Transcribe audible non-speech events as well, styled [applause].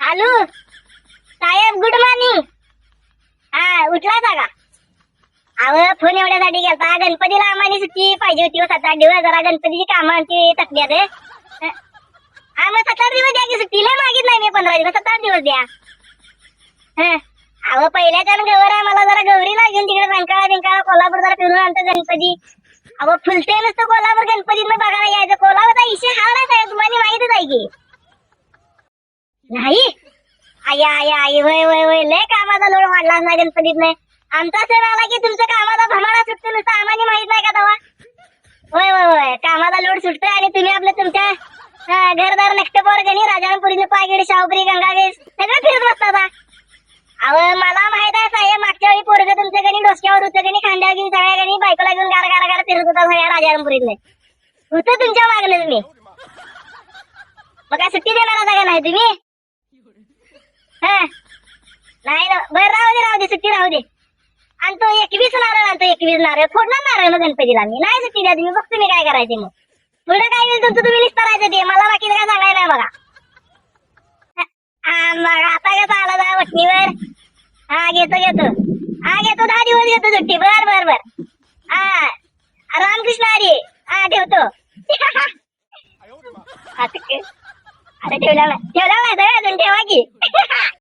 Hello साहेब good morning हा उठला का? अव फोन एवढ्यासाठी गेलता गणपतीला आम्हाला सुट्टी पाहिजे होती हो, सात आठ दिवस. जरा गणपतीची कामं आमची हा मग सात आठ दिवस द्या की सुट्टी. लय मागित नाही मी पंधरा दिवस. सात आठ दिवस द्या. हं. अहो पहिल्याच्या गवर आहे मला जरा गौरीला घेऊन तिकडे रंकाळा बिंकाळा कोल्हापूर जरा फिरून आणतो गणपती. अहो फुलते नसतं कोल्हापूर गणपतीत बघायला यायचं कोल्हापूरचा इशे हा नाही साहेब तुम्हाला माहितच आहे की नाही. आई आई आई वय वय वय लय कामाचा लोड वाढला ना गणपतीत नाही. आमचा सण आला की तुमच्या कामाचा भमाडा सुटतो नुसतं आम्हाला माहीत नाही का तेव्हा? होय होय होय कामाचा लोड सुटतोय आणि तुम्ही आपलं तुमच्या घरदार नक्टपोर गणी राजारामपुरी पायगडी शाहूपुरी गंगावेस सगळं फिरत बसतात अहो मला माहीत आहे साहेब मागच्या वेळी पोरग तुमच्या गणी डोसक्यावर होतं गणी खांद्यावर घेऊन सगळ्या गणी बायकोला घेऊन गार गार गार फिरत होता सगळ्या राजारामपुरीतले. होतं तुमच्या मागणं तुम्ही. मग काय सुट्टी देणार आता का नाही तुम्ही? हा. नाही ना बरं राहू दे राहू दे सुट्टी राहू दे. आणतो एकवीस नारळ आणतो एकवीस नारळ फोडणार नारळ मग गणपतीला मी नाही सुट्टी द्या तुम्ही बघतो मी काय करायचे मग. पुढे काय येईल तुमचं तुम्ही निस्तारायचं ते. मला बाकी काय सांगायला नाही बघा. हा मग आता कसं आला जा वटणीवर हा घेतो घेतो. हा घेतो दहा दिवस घेतो सुट्टी. बर बर बर. हा रामकृष्ण हरी हा ठेवतो. [laughs] ठेवला ठेवला नाही अजून ठेवा की. [laughs]